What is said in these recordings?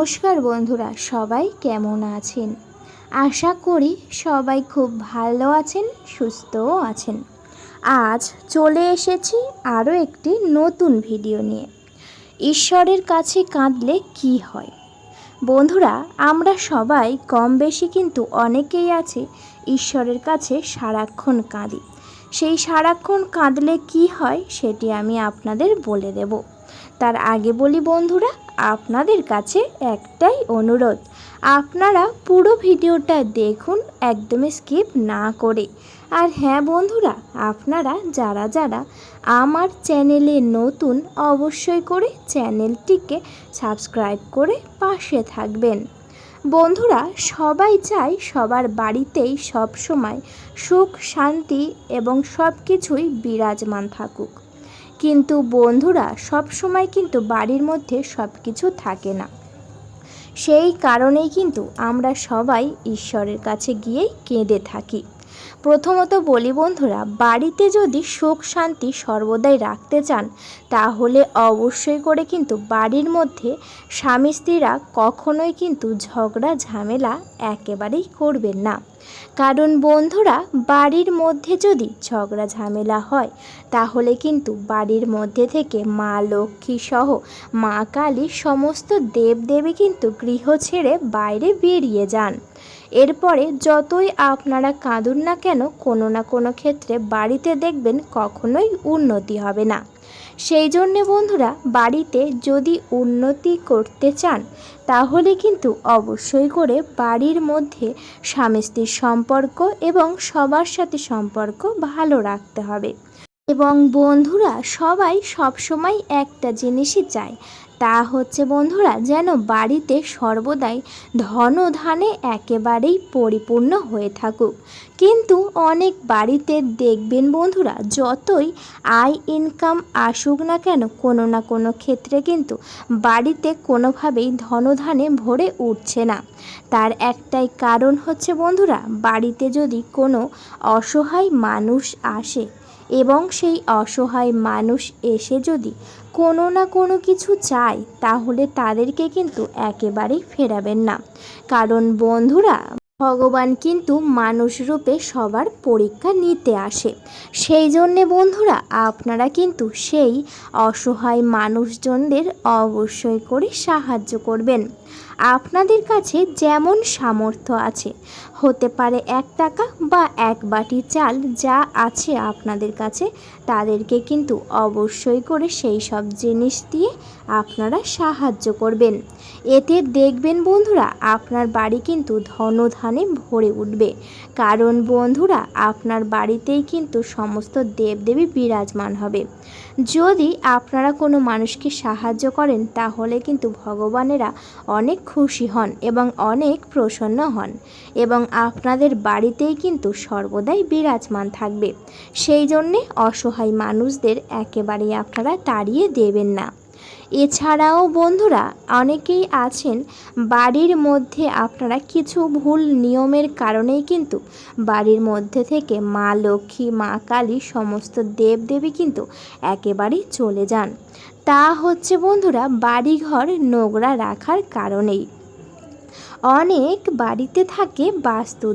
নমস্কার বন্ধুরা, সবাই কেমন আছেন? আশা করি সবাই খুব ভালো আছেন, সুস্থও আছেন। আজ চলে এসেছি আরও একটি নতুন ভিডিও নিয়ে। ঈশ্বরের কাছে কাঁদলে কি হয়? বন্ধুরা, আমরা সবাই কম বেশি কিন্তু অনেকেই আছে ঈশ্বরের কাছে সারাক্ষণ কাঁদি। সেই সারাক্ষণ কাঁদলে কি হয় সেটি আমি আপনাদের বলে দেব। তার আগে বলি বন্ধুরা আপনাদের কাছে একটাই অনুরোধ। আপনারা পুরো ভিডিওটা দেখুন, একদমই স্কিপ না করে। আর হ্যাঁ বন্ধুরা, আপনারা যারা যারা আমার চ্যানেলে নতুন, অবশ্যই করে চ্যানেলটিকে সাবস্ক্রাইব করে পাশে থাকবেন। বন্ধুরা, সবাই চায় সবার বাড়িতেই সব সময় সুখ, শান্তি এবং সব কিছুই বিরাজমান থাকুক। কিন্তু বন্ধুরা সব সময় কিন্তু বাড়ির মধ্যে সব কিছু থাকে না। সেই কারণেই কিন্তু আমরা সবাই ঈশ্বরের কাছে গিয়েই কেঁদে থাকি। প্রথমত বলি বন্ধুরা, বাড়িতে যদি সুখ শান্তি সর্বদাই রাখতে চান, তাহলে অবশ্যই করে কিন্তু বাড়ির মধ্যে স্বামী স্ত্রীরা কখনোই কিন্তু ঝগড়া, ঝামেলা একেবারেই করবেন না। কারণ বন্ধুরা, বাড়ির মধ্যে যদি ঝগড়া, ঝামেলা হয়, তাহলে কিন্তু বাড়ির মধ্যে থেকে মা, লক্ষ্মী সহ মা কালী সমস্ত দেবদেবী কিন্তু গৃহ ছেড়ে বাইরে বেরিয়ে যান। এরপরে যতই আপনারা কাঁদুন না কেন, কোনো না কোনো ক্ষেত্রে বাড়িতে দেখবেন কখনোই উন্নতি হবে না। সেই জন্যে বন্ধুরা, বাড়িতে যদি উন্নতি করতে চান, তাহলে কিন্তু অবশ্যই করে বাড়ির মধ্যে স্বামী স্ত্রীর সম্পর্ক এবং সবার সাথে সম্পর্ক ভালো রাখতে হবে। এবং বন্ধুরা, সবাই সবসময় একটা জিনিসই চায় তা হচ্ছে বন্ধুরা, যেন বাড়িতে সর্বদাই ধন ধানে একেবারেই পরিপূর্ণ হয়ে থাকুক। কিন্তু অনেক বাড়িতে দেখবেন বন্ধুরা, যতই আয় ইনকাম আসুক না কেন, কোনো না কোনো ক্ষেত্রে কিন্তু বাড়িতে কোনোভাবেই ধনধানে ভরে উঠছে না। তার একটাই কারণ হচ্ছে বন্ধুরা, বাড়িতে যদি কোনো অসহায় মানুষ আসে এবং সেই অসহায় মানুষ এসে যদি কোনো না কোনো কিছু চায় তাহলে তাদেরকে কিন্তু একেবারেই ফেরাবেন না। কারণ বন্ধুরা, ভগবান কিন্তু মানুষ রূপে সবার পরীক্ষা নিতে আসে। সেই জন্যে বন্ধুরা, আপনারা কিন্তু সেই অসহায় মানুষজনদের অবশ্যই করে সাহায্য করবেন। আপনাদের কাছে যেমন সামর্থ্য আছে, হতে পারে এক টাকা বা এক বাটি চাল যা আছে আপনাদের কাছে, তাদেরকে কিন্তু অবশ্যই করে সেই সব জিনিস দিয়ে আপনারা সাহায্য করবেন। এতে দেখবেন বন্ধুরা, আপনার বাড়ি কিন্তু ধনধানে ভরে উঠবে। কারণ বন্ধুরা, আপনার বাড়িতেই কিন্তু সমস্ত দেবদেবী বিরাজমান হবে। যদি আপনারা কোনো মানুষকে সাহায্য করেন, তাহলে কিন্তু ভগবানেরা অনেক খুশি হন এবং অনেক প্রসন্ন হন এবং আপনাদের বাড়িতেই কিন্তু সর্বদাই বিরাজমান থাকবে। সেই জন্যে অসহায় মানুষদের একেবারেই আপনারা তাড়িয়ে দেবেন না। এছাড়াও বন্ধুরা, অনেকেই আছেন বাড়ির মধ্যে। আপনারা কিছু ভুল নিয়মের কারণেই কিন্তু বাড়ির মধ্যে থেকে মা লক্ষ্মী, মা কালী সমস্ত দেবদেবী কিন্তু একেবারেই চলে যান। তা হচ্ছে বন্ধুরা, বাড়িঘর নোংরা রাখার কারণেই। অনেক বাড়িতে থাকে বাস্তু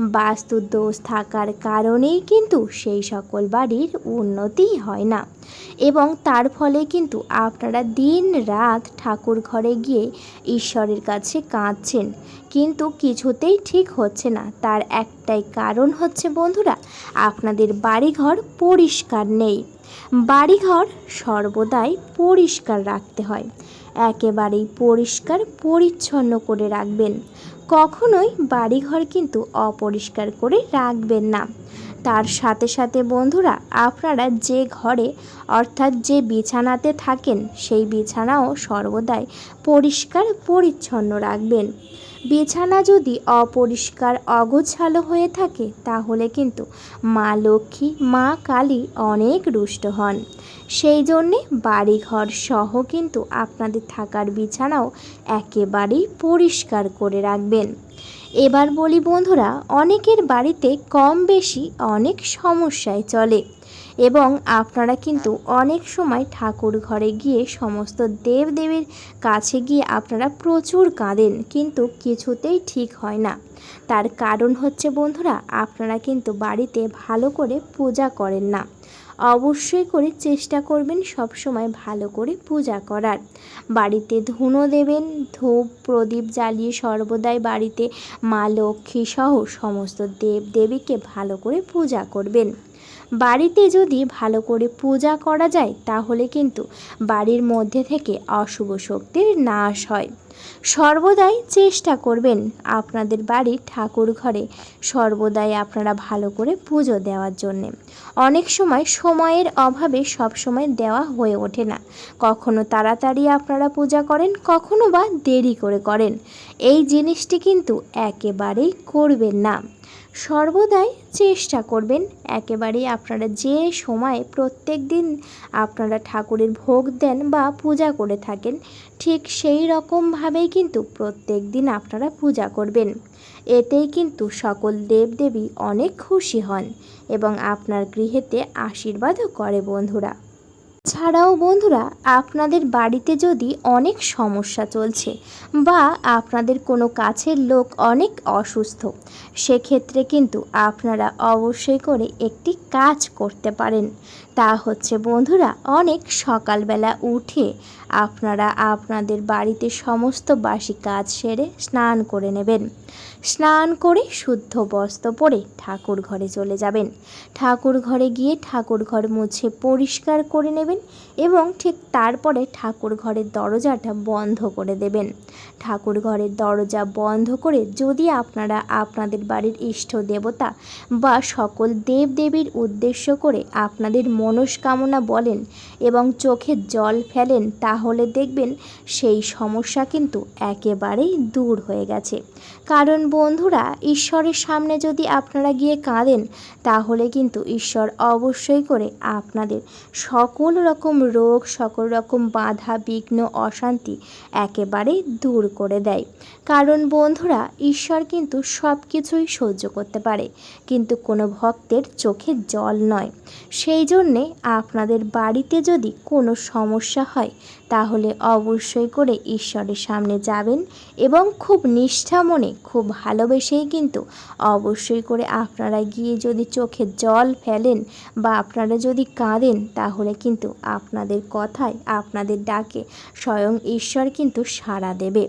বাস্তু দোষ থাকার কারণেই কিন্তু সেই সকল বাড়ির উন্নতি হয় না। এবং তার ফলে কিন্তু আপনারা দিন রাত ঠাকুর ঘরে গিয়ে ঈশ্বরের কাছে কাঁদছেন। কিন্তু কিছুতেই ঠিক হচ্ছে না। তার একটাই কারণ হচ্ছে, বন্ধুরা, আপনাদের বাড়িঘর পরিষ্কার নেই। বাড়িঘর সর্বদাই পরিষ্কার রাখতে হয়। একেবারেই পরিষ্কার পরিচ্ছন্ন করে রাখবেন। কখনোই বাড়িঘর কিন্তু অপরিষ্কার করে রাখবেন না। তার সাথে সাথে বন্ধুরা, আপনারা যে ঘরে, অর্থাৎ যে বিছানাতে থাকেন, সেই বিছানাও সর্বদাই পরিষ্কার পরিচ্ছন্ন রাখবেন। বিছানা যদি অপরিষ্কার, অগোছালো হয়ে থাকে, তাহলে কিন্তু মা লক্ষ্মী, মা কালী অনেক রুষ্ট হন। সেই জন্যে বাড়িঘর সহ কিন্তু আপনাদের থাকার বিছানাও একেবারেই পরিষ্কার করে রাখবেন। এবার বলি বন্ধুরা, অনেকের বাড়িতে কম বেশি অনেক সমস্যায় চলে এবং আপনারা কিন্তু অনেক সময় ঠাকুর ঘরে গিয়ে সমস্ত দেবদেবীর কাছে গিয়ে আপনারা প্রচুর কাঁদেন, কিন্তু কিছুতেই ঠিক হয় না। তার কারণ হচ্ছে বন্ধুরা, আপনারা কিন্তু বাড়িতে ভালো করে পূজা করেন না। অবশ্যই করে চেষ্টা করবেন সব সময় ভালো করে পূজা করার। বাড়িতে ধুনো দেবেন, ধূপ, প্রদীপ জ্বালিয়ে সর্বদাই বাড়িতে মা লক্ষ্মী সহ সমস্ত দেব দেবীকে ভালো করে পূজা করবেন। বাড়িতে যদি ভালো করে পূজা করা যায়, তাহলে কিন্তু বাড়ির মধ্যে থেকে অশুভ শক্তির নাশ হয়। সর্বদাই চেষ্টা করবেন আপনাদের বাড়ির ঠাকুর ঘরে সর্বদাই আপনারা ভালো করে পুজো দেওয়ার জন্যে। অনেক সময় সময়ের অভাবে সব সময় দেওয়া হয়ে ওঠে না। কখনো তাড়াতাড়ি আপনারা পূজা করেন, কখনো বা দেরি করে করেন। এই জিনিসটি কিন্তু একেবারেই করবেন না। সর্বদাই চেষ্টা করবেন একেবারেই আপনারা যে সময়ে প্রত্যেক দিন আপনারা ঠাকুরের ভোগ দেন বা পূজা করে থাকেন, ঠিক সেই রকমভাবেই কিন্তু প্রত্যেক দিন আপনারা পূজা করবেন। এতেই কিন্তু সকল দেবদেবী অনেক খুশি হন এবং আপনার গৃহেতে আশীর্বাদও করে বন্ধুরা। ছাড়াও বন্ধুরা, আপনাদের বাড়িতে যদি অনেক সমস্যা চলছে বা আপনাদের কোনো কাছের লোক অনেক অসুস্থ, সেক্ষেত্রে কিন্তু আপনারা অবশ্যই করে একটি কাজ করতে পারেন। তা হচ্ছে বন্ধুরা, অনেক সকালবেলা উঠে আপনারা আপনাদের বাড়িতে সমস্ত বাসি কাজ সেরে স্নান করে নেবেন। স্নান করে শুদ্ধ বস্ত্র পরে ঠাকুর ঘরে চলে যাবেন। ঠাকুর ঘরে গিয়ে ঠাকুর ঘর মুছে পরিষ্কার করে নেবেন এবং ঠিক তারপরে ঠাকুর ঘরের দরজাটা বন্ধ করে দেবেন। ঠাকুর ঘরের দরজা বন্ধ করে যদি আপনারা আপনাদের বাড়ির ইষ্ট দেবতা বা সকল দেব দেবীর উদ্দেশ্য করে আপনাদের মনস্কামনা বলেন এবং চোখে জল ফেলেন, তাহলে দেখবেন সেই সমস্যা কিন্তু একেবারেই দূর হয়ে গেছে। কারণ বন্ধুরা, ঈশ্বরের সামনে যদি আপনারা গিয়ে কাঁদেন, তাহলে কিন্তু ঈশ্বর অবশ্যই করে আপনাদের সকল রকম রোগ, সকল রকম বাধা, বিঘ্ন, অশান্তি একেবারেই দূর করে দেয়। কারণ বন্ধুরা, ঈশ্বর কিন্তু সব কিছুই সহ্য করতে পারে, কিন্তু কোনো ভক্তের চোখে জল নয়। সেই জন্যে আপনাদের বাড়িতে যদি কোনো সমস্যা হয়, তাহলে অবশ্যই করে ঈশ্বরের সামনে যাবেন এবং খুব নিষ্ঠা মনে, খুব ভালোবেসেই কিন্তু অবশ্যই করে আপনারা গিয়ে যদি চোখে জল ফেলেন বা আপনারা যদি কাঁদেন, তাহলে কিন্তু আপনাদের কথায় আপনাদের ডাকে স্বয়ং ঈশ্বর কিন্তু সাড়া দেবে।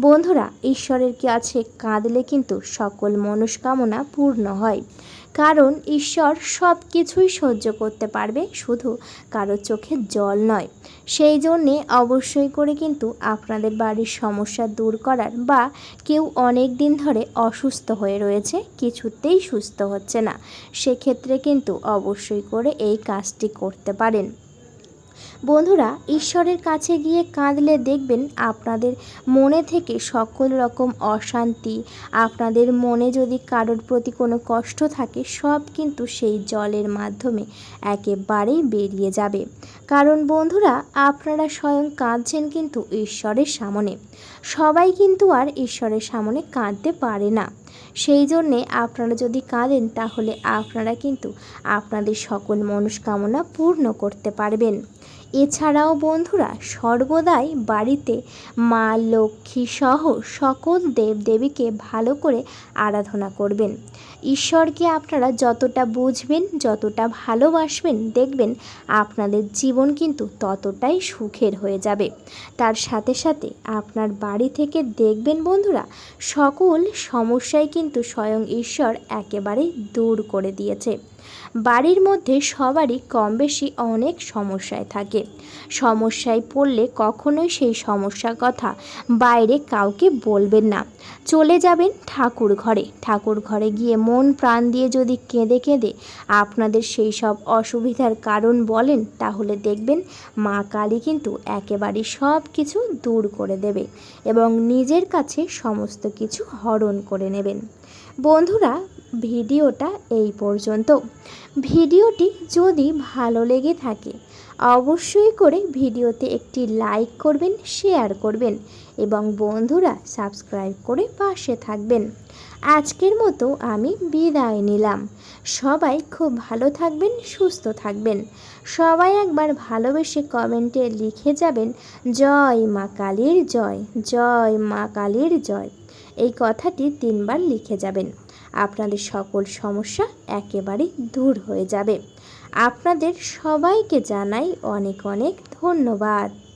বন্ধুরা, ঈশ্বরের কি আছে? কাঁদলে কিন্তু সকল মনস্কামনা পূর্ণ হয়। কারণ ঈশ্বর সব কিছুই সহ্য করতে পারবে শুধু কারও চোখে জল নয়। সেই জন্যে অবশ্যই করে কিন্তু আপনাদের বাড়ির সমস্যা দূর করার বা কেউ অনেক দিন ধরে অসুস্থ হয়ে রয়েছে কিছুতেই সুস্থ হচ্ছে না। সেক্ষেত্রে কিন্তু অবশ্যই করে এই কাজটি করতে পারেন। বন্ধুরা, ঈশ্বরের কাছে গিয়ে কাঁদলে দেখবেন আপনাদের মনে থেকে সকল রকম অশান্তি, আপনাদের মনে যদি কারোর প্রতি কোনো কষ্ট থাকে, সব কিন্তু সেই জলের মাধ্যমে একেবারেই বেরিয়ে যাবে। কারণ বন্ধুরা, আপনারা স্বয়ং কাঁদছেন কিন্তু ঈশ্বরের সামনে। সবাই কিন্তু আর ঈশ্বরের সামনে কাঁদতে পারে না। সেই জন্যে আপনারা যদি কাঁদেন, তাহলে আপনারা কিন্তু আপনাদের সকল মনস্কামনা পূর্ণ করতে পারবেন। এছাড়াও বন্ধুরা, সর্বদাই বাড়িতে মা লক্ষ্মী সহ সকল দেবদেবীকে ভালো করে আরাধনা করবেন। ঈশ্বরকে আপনারা যতটা বুঝবেন, যতটা ভালোবাসবেন, দেখবেন আপনাদের জীবন কিন্তু ততটাই সুখের হয়ে যাবে। তার সাথে সাথে আপনার বাড়ি থেকে দেখবেন বন্ধুরা, সকল সমস্যাই কিন্তু স্বয়ং ঈশ্বর একেবারেই দূর করে দিয়েছে। বাড়ির মধ্যে সবারই কম বেশি অনেক সমস্যায় থাকে। সমস্যায় পড়লে কখনোই সেই সমস্যার কথা বাইরে কাউকে বলবেন না। চলে যাবেন ঠাকুর ঘরে। ঠাকুর ঘরে গিয়ে মন প্রাণ দিয়ে যদি কেঁদে কেঁদে আপনাদের সেই সব অসুবিধার কারণ বলেন, তাহলে দেখবেন মা কালী কিন্তু একেবারে সব কিছু দূর করে দেবে এবং নিজের কাছে সমস্ত কিছু হরণ করে নেবেন। বন্ধুরা ভিডিওটা এই পর্যন্ত। ভিডিওটি যদি ভালো লেগে থাকে, অবশ্যই করে ভিডিওতে একটি লাইক করবেন, শেয়ার করবেন এবং বন্ধুরা সাবস্ক্রাইব করে পাশে থাকবেন। আজকের মতো আমি বিদায় নিলাম। সবাই খুব ভালো থাকবেন, সুস্থ থাকবেন। সবাই একবার ভালোবেসে কমেন্টে লিখে যাবেন, জয় মা কালীর জয় জয় মা কালীর জয়। এই কথাটি তিনবার লিখে যাবেন। আপনাদের সকল সমস্যা একেবারে দূর হয়ে যাবে। আপনাদের সবাইকে জানাই অনেক অনেক ধন্যবাদ।